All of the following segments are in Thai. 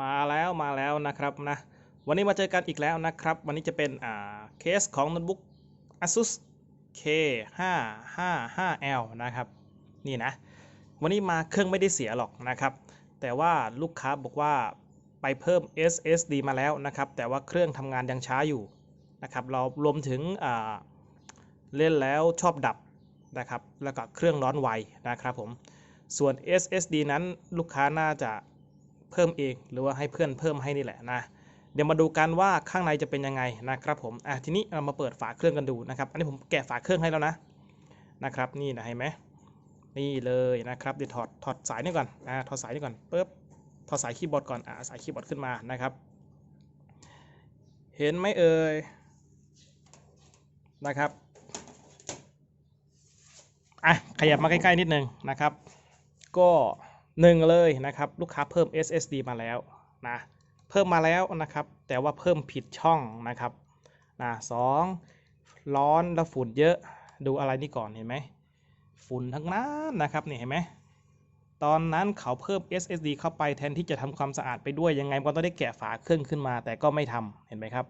มาแล้วมาแล้วนะครับนะวันนี้มาเจอกันอีกแล้วนะครับ วันนี้จะเป็นอ่าเคสของโน้ตบุ๊ก ASUS K555L นะครับนี่นะวันนี้มาเครื่องไม่ได้เสียหรอกนะครับ แต่ว่าลูกค้าบอกว่าไปเพิ่ม SSD มาแล้วนะครับ แต่ว่าเครื่องทำงานยังช้าอยู่นะครับ เรารวมถึงอ่าเล่นแล้วชอบดับนะครับ แล้วก็เครื่องร้อนไวนะครับผม ส่วน SSD นั้นลูกค้าน่าจะ พิ่มเอง หรือว่าให้เพื่อนเพิ่มให้นี่แหละนะเดี๋ยวมาดูกันว่าข้างในจะเป็นยังไงนะครับผมอะทีนี้เรามาเปิดฝาเครื่องกันดูนะครับอันนี้ผมแกะฝาเครื่องให้แล้วนะนะครับนี่นะเห็นไหมนี่เลยนะครับเดี๋ยวถอดถอดสายนี่ก่อนอ่าถอดสายนี่ก่อนปึ๊บถอดสายคีย์บอร์ดก่อนอ่าสายคีย์บอร์ดขึ้นมานะครับ เห็นไหมเอ่ยนะครับอะขยับมาใกล้ๆนิดนึงนะครับ ก็ หนึ่งเลยนะครับลูกค้าเพิ่ม SSD มาแล้วนะเพิ่มมาแล้วนะครับ แต่ว่าเพิ่มผิดช่องนะครับนะสองร้อนแล้วฝุ่นเยอะดูอะไรนี่ก่อนเห็นไหมฝุ่นทั้งนั้นนะครับนี่เห็นไหมตอนนั้นเขาเพิ่ม SSD เข้าไปแทนที่จะทำความสะอาดไปด้วยยังไงก็ต้องได้แกะฝาเครื่องขึ้นมา แต่ก็ไม่ทำเห็นไหมครับ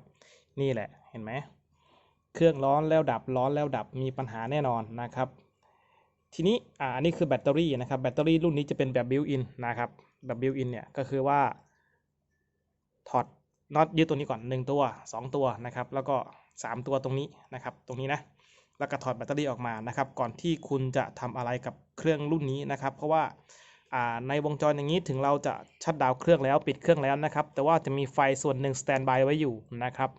นี่แหละเห็นไหมเครื่องร้อนแล้วดับร้อนแล้วดับมีปัญหาแน่นอนนะครับ ทีนี้อ่าอันนี้คือแบตเตอรี่นะครับแบตเตอรี่รุ่นนี้จะเป็นแบบบิวอินนะครับแบบบิวอินเนี่ยก็คือว่าถอดน็อตยึดตัวนี้ก่อน 1 ตัว 2 ตัวนะครับแล้วก็ 3 ตัวตรงนี้นะครับตรงนี้นะแล้วก็ถอดแบตเตอรี่ออกมานะครับก่อนที่คุณจะทำอะไรกับเครื่องรุ่นนี้นะครับ เพราะว่าอ่าในวงจรอย่างนี้ถึงเราจะชัดดาวน์เครื่องแล้วปิดเครื่องแล้วนะครับ แต่ว่าจะมีไฟส่วนหนึ่งสแตนบายไว้อยู่นะครับ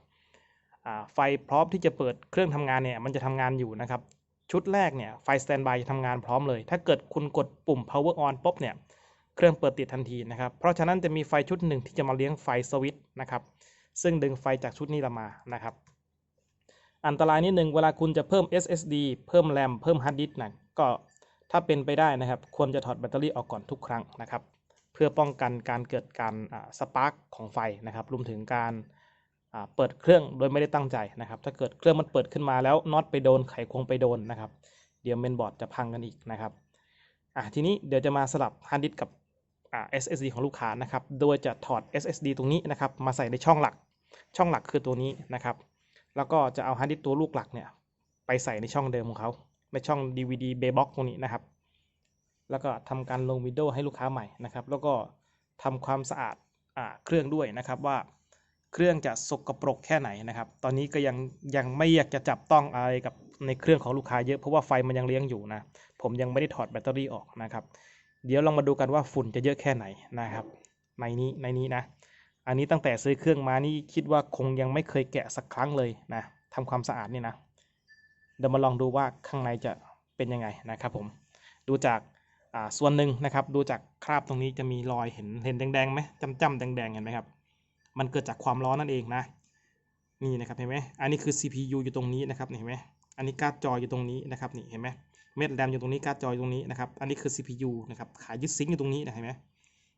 อ่าไฟพร้อมที่จะเปิดเครื่องทำงานเนี่ยมันจะทำงานอยู่นะครับ ชุดแรกเนี่ยไฟสแตนบายจะทำงานพร้อมเลย ถ้าเกิดคุณกดปุ่ม power on ปุ๊บเนี่ยเครื่องเปิดติดทันทีนะครับ เพราะฉะนั้นจะมีไฟชุดหนึ่งที่จะมาเลี้ยงไฟสวิตช์นะครับ ซึ่งดึงไฟจากชุดนี้ละมานะครับ อันตรายนิดหนึ่งเวลาคุณจะเพิ่ม SSD เพิ่มแรมเพิ่มฮาร์ดดิสก์นะก็ถ้าเป็นไปได้นะครับ ควรจะถอดแบตเตอรี่ออกก่อนทุกครั้งนะครับ เพื่อป้องกันการเกิดการสปาร์กของไฟนะครับ รวมถึงการอ เปิดเครื่องโดยไม่ได้ตั้งใจนะครับ ถ้าเกิดเครื่องมันเปิดขึ้นมาแล้วน็อตไปโดนไขควงไปโดนนะครับ เดี๋ยวเมนบอร์ดจะพังกันอีกนะครับอะทีนี้เดี๋ยวจะมาสลับฮาร์ดดิสก์กับอ่า SSD ของลูกค้านะครับ โดยจะถอด SSD ตรงนี้นะครับ มาใส่ในช่องหลัก ช่องหลักคือตัวนี้นะครับ แล้วก็จะเอาฮาร์ดดิสก์ตัวลูกหลักเนี่ยไปใส่ในช่องเดิมของเขา ในช่อง DVD Bay Box ตรงนี้นะครับ แล้วก็ทำการลงวิดีโอให้ลูกค้าใหม่นะครับ แล้วก็ทำความสะอาดอ่าเครื่องด้วยนะครับว่า เครื่องจะสกปรกแค่ไหนนะครับ ตอนนี้ก็ยังยังไม่อยากจะจับต้องอะไรกับในเครื่องของลูกค้าเยอะเพราะว่าไฟมันยังเลี้ยงอยู่นะ ผมยังไม่ได้ถอดแบตเตอรี่ออกนะครับ เดี๋ยวลองมาดูกันว่าฝุ่นจะเยอะแค่ไหนนะครับ ในนี้ในนี้นะ อันนี้ตั้งแต่ซื้อเครื่องมานี่คิดว่าคงยังไม่เคยแกะสักครั้งเลยนะทำความสะอาดนี่นะ เดี๋ยวมาลองดูว่าข้างในจะเป็นยังไงนะครับผม ดูจากอ่าส่วนหนึ่งนะครับ ดูจากคราบตรงนี้จะมีรอยเห็นเห็นแดงๆไหมจ้ำๆแดงๆเห็นไหมครับ มันเกิดจากความร้อนนั่นเองนะ นี่นะครับเห็นไหมอันนี้คือ CPU อยู่ตรงนี้นะครับเห็นไหมอันนี้การ์ดจออยู่ตรงนี้นะครับนี่เห็นไหมเม็ดแรมอยู่ตรงนี้การ์ดจออยู่ตรงนี้นะครับ อันนี้คือ CPU นะครับขายยึดซิงค์อยู่ตรงนี้นะเห็นไหม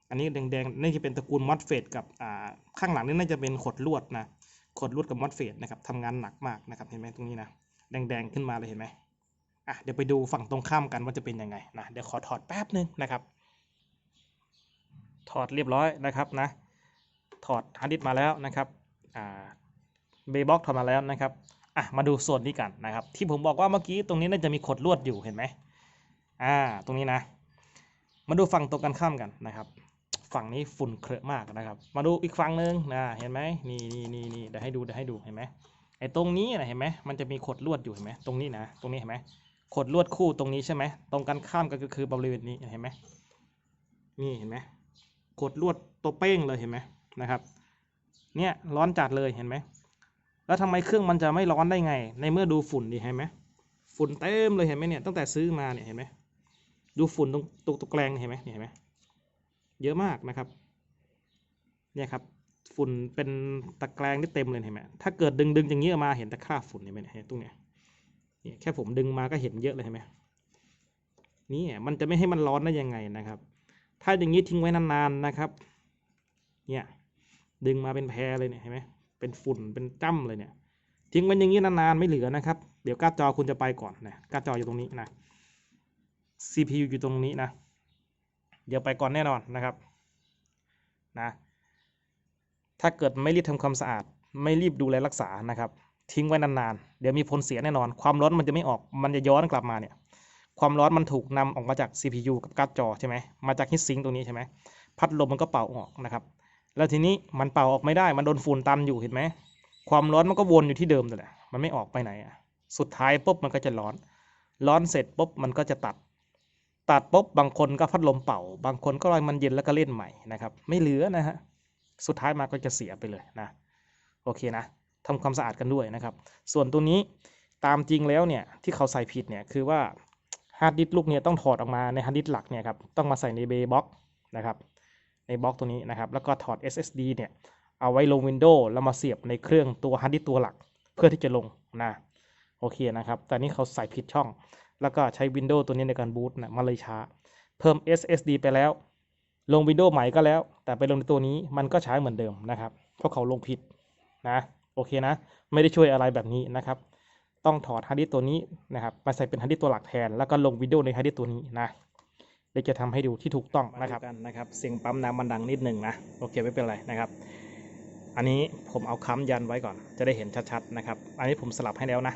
อันนี้แดงๆนี่จะเป็นตระกูล MOSFET กับอ่าข้างหลังนี่น่าจะเป็นขดลวดนะขดลวดกับ MOSFET นะครับทำงานหนักมากนะครับเห็นไหมตรงนี้นะแดงๆขึ้นมาเลยเห็นไหมอะเดี๋ยวไปดูฝั่งตรงข้ามกันว่าจะเป็นยังไงนะเดี๋ยวขอถอดแป๊บนึงนะครับ ถอดเรียบร้อยนะครับนะ ถอดฮาร์ดดิสมาแล้วนะครับเบย์บ็อกถอดมาแล้วนะครับอะมาดูส่วนนี้กันนะครับ ที่ผมบอกว่าเมื่อกี้ตรงนี้น่าจะมีขดลวดอยู่เห็นไหมอ่าตรงนี้นะ มาดูฝั่งตรงกันข้ามกันนะครับ ฝั่งนี้ฝุ่นเคอะมากนะครับ มาดูอีกฝั่งหนึ่งนะเห็นไหมนี่นี่นี่นี่เดี๋ยวให้ดูเดี๋ยวให้ดูเห็นไหมไอ้ตรงนี้นะเห็นไหมมันจะมีขดลวดอยู่เห็นไหมตรงนี้นะตรงนี้เห็นไหมขดลวดคู่ตรงนี้ใช่ไหมตรงกันข้ามก็คือบริเวณนี้เห็นไหมนี่เห็นไหมขดลวดตัวเป้งเลยเห็นไหม นะครับเนี่ยร้อนจัดเลยเห็นไหมแล้วทำไมเครื่องมันจะไม่ร้อนได้ไง ในเมื่อดูฝุ่นดิเห็นไหมฝุ่นเต็มเลยเห็นไหมเนี่ยตั้งแต่ซื้อมาเนี่ยเห็นไหมดูฝุ่นตรงตรงตรงแกลงเห็นไหมเนี่ยเห็นไหมเยอะมากนะครับเนี่ยครับฝุ่นเป็นตะแกรงที่เต็มเลยเห็นไหมถ้าเกิดดึงดึงอย่างนี้ออกมาเห็นแต่คราบฝุ่นเห็นไหมเนี่ยเห็นตรงเนี้ยเนี่ยแค่ผมดึงมาก็เห็นเยอะเลยเห็นไหมนี่มันจะไม่ให้มันร้อนได้ยังไงนะครับ ถ้าอย่างนี้ทิ้งไว้นานๆนะครับ เนี่ย ดึงมาเป็นแพรเลยเนี่ยเห็นไหมเป็นฝุ่นเป็นจ้ำเลยเนี่ยทิ้งไว้อย่างนี้นานๆไม่เหลือนะครับ เดี๋ยวการ์ดจอคุณจะไปก่อนนะการ์ดจออยู่ตรงนี้นะ CPU อยู่ตรงนี้นะ เดี๋ยวไปก่อนแน่นอนนะครับนะถ้าเกิดไม่รีบทำความสะอาด ไม่รีบดูแลรักษานะครับ ทิ้งไว้นานๆ เดี๋ยวมีผลเสียแน่นอน ความร้อนมันจะไม่ออกมันจะย้อนกลับมาเนี่ยความร้อนมันถูกนำออกมาจาก CPU กับการ์ดจอใช่ไหมมาจากฮิตซิงค์ตรงนี้ใช่ไหมพัดลมมันก็เป่าออกนะครับ แล้วทีนี้มันเป่าออกไม่ได้ มันโดนฝุ่นตันอยู่เห็นไหม ความร้อนมันก็วนอยู่ที่เดิมนั่แหละมันไม่ออกไปไหนอะ สุดท้ายปุ๊บมันก็จะร้อน ร้อนเสร็จปุ๊บมันก็จะตัด ตัดปุ๊บบางคนก็พัดลมเป่า บางคนก็รอยมันเย็นแล้วก็เล่นใหม่นะครับ ไม่เหลือนะฮะ สุดท้ายมาก็จะเสียไปเลยนะ โอเคนะทำความสะอาดกันด้วยนะครับ ส่วนตัวนี้ตามจริงแล้วเนี่ยที่เขาใส่ผิดเนี่ยคือว่าฮาร์ดดิสก์ลูกเนี่ยต้องถอดออกมาในฮาร์ดดิสก์หลักเนี่ยครับต้องมาใส่ในเบย์บ็อกนะครับ ในบล็อกตัวนี้นะครับ แล้วก็ถอด SSD เนี่ยเอาไว้ลง Windows แล้วมาเสียบในเครื่องตัวฮาร์ดดิสตัวหลัก เพื่อที่จะลงนะโอเคนะครับแต่นี่เขาใส่ผิดช่อง แล้วก็ใช้ Windows ตัวนี้ในการบูตนะมาเลยช้า เพิ่ม SSD ไปแล้ว ลง Windows ใหม่ก็แล้ว แต่ไปลงในตัวนี้มันก็ใช้เหมือนเดิมนะครับเพราะเขาลงผิดนะโอเคนะ ไม่ได้ช่วยอะไรแบบนี้นะครับ ต้องถอดฮาร์ดดิสตัวนี้นะครับมาใส่เป็นฮาร์ดดิสตัวหลักแทน แล้วก็ลงวิดีโอในฮาร์ดดิสตัวนี้นะ เดี๋ยวจะทำให้ดูที่ถูกต้องนะครับกันนะครับ เสียงปั๊มน้ำมันดังนิดหนึ่งนะโอเคไม่เป็นไรนะครับ อันนี้ผมเอาค้ำยันไว้ก่อน จะได้เห็นชัดๆนะครับ อันนี้ผมสลับให้แล้วนะ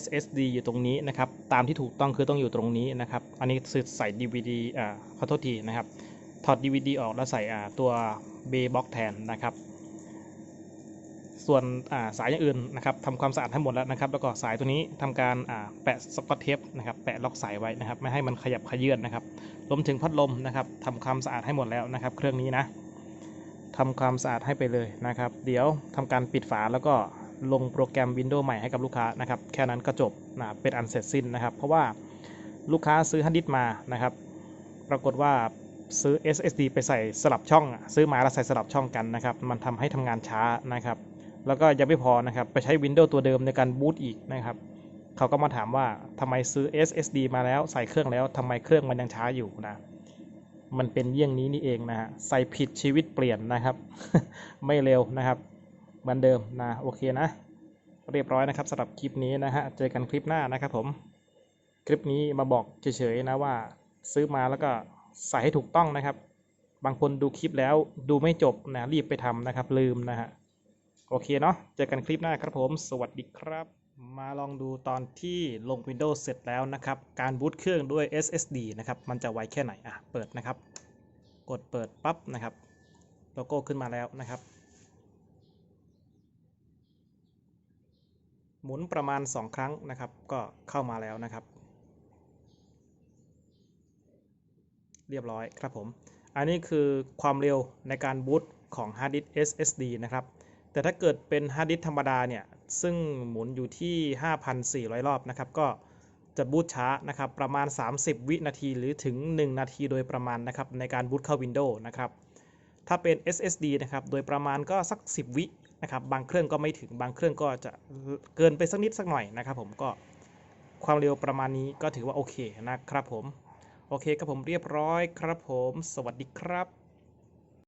SSD อยู่ตรงนี้นะครับ ตามที่ถูกต้องคือต้องอยู่ตรงนี้นะครับ อันนี้คือใส่ DVD อ่าขอโทษทีนะครับ ถอด DVD ออกแล้วใส่อ่าตัว B box แทนนะครับ ส่วนาสายอย่างอื่นนะครับทำความสะอาดให้หมดแล้วนะครับ แล้วก็สายตัวนี้ทำการาแปะสกอตเทปนะครับแปะล็อกสายไว้นะครับ ไม่ให้มันขยับขยื่นนะครับรวมถึงพัดลมนะครับทำความสะอาดให้หมดแล้วนะครับ เครื่องนี้นะทำความสะอาดให้ไปเลยนะครับ เดี๋ยวทำการปิดฝาแล้วก็ลงโปรแกรม Windows ใหม่ให้กับลูกค้านะครับ แค่นั้นก็จบนะเป็นอันเสร็จสิ้นนะครับ เพราะว่าลูกค้าซื้อฮาร์ดดิสมานะครับ ปรากฏว่าซื้อ SSD ไปใส่สลับช่อง ซื้อมาแล้วใส่สลับช่องกันนะครับ มันทำให้ทำงานช้านะครับ แล้วก็ยังไม่พอนะครับ ไปใช้ Windows ตัวเดิมในการบูตอีกนะครับ เขาก็มาถามว่าทำไมซื้อ SSD มาแล้วใส่เครื่องแล้วทำไมเครื่องมันยังช้าอยู่นะ มันเป็นเยี่ยงนี้นี่เองนะฮะ ใส่ผิดชีวิตเปลี่ยนนะครับ ไม่เร็วนะครับ เหมือนเดิมนะ โอเคนะ เรียบร้อยนะครับสำหรับคลิปนี้นะฮะ เจอกันคลิปหน้านะครับผม คลิปนี้มาบอกเฉยๆนะว่า ซื้อมาแล้วก็ใส่ให้ถูกต้องนะครับ บางคนดูคลิปแล้วดูไม่จบนะรีบไปทำนะครับ ลืมนะฮะ โอเคเนาะเจอกันคลิปหน้าครับผม สวัสดีครับ มาลองดูตอนที่ลง Windows เสร็จแล้วนะครับ การบูตเครื่องด้วย SSD นะครับ มันจะไวแค่ไหนอะเปิดนะครับ กดเปิดปั๊บนะครับโลโก้ขึ้นมาแล้วนะครับ หมุนประมาณ 2 ครั้งนะครับ ก็เข้ามาแล้วนะครับ เรียบร้อยครับผม อันนี้คือความเร็วในการบูตของฮาร์ดดิสก์ SSD นะครับ แต่ถ้าเกิดเป็นฮาร์ดดิสธรรมดาเนี่ย ซึ่งหมุนอยู่ที่ 5,400 รอบนะครับ ก็จะบูตช้านะครับ ประมาณ 30 วินาทีหรือถึง 1 นาทีโดยประมาณนะครับ ในการบูตเข้า Windows นะครับ ถ้าเป็น SSD นะครับ โดยประมาณก็สัก 10 วินะครับ บางเครื่องก็ไม่ถึง บางเครื่องก็จะเกินไปสักนิดสักหน่อยนะครับ ผมก็ความเร็วประมาณนี้ก็ถือว่าโอเคนะครับผม โอเคครับผมเรียบร้อยครับผม สวัสดีครับ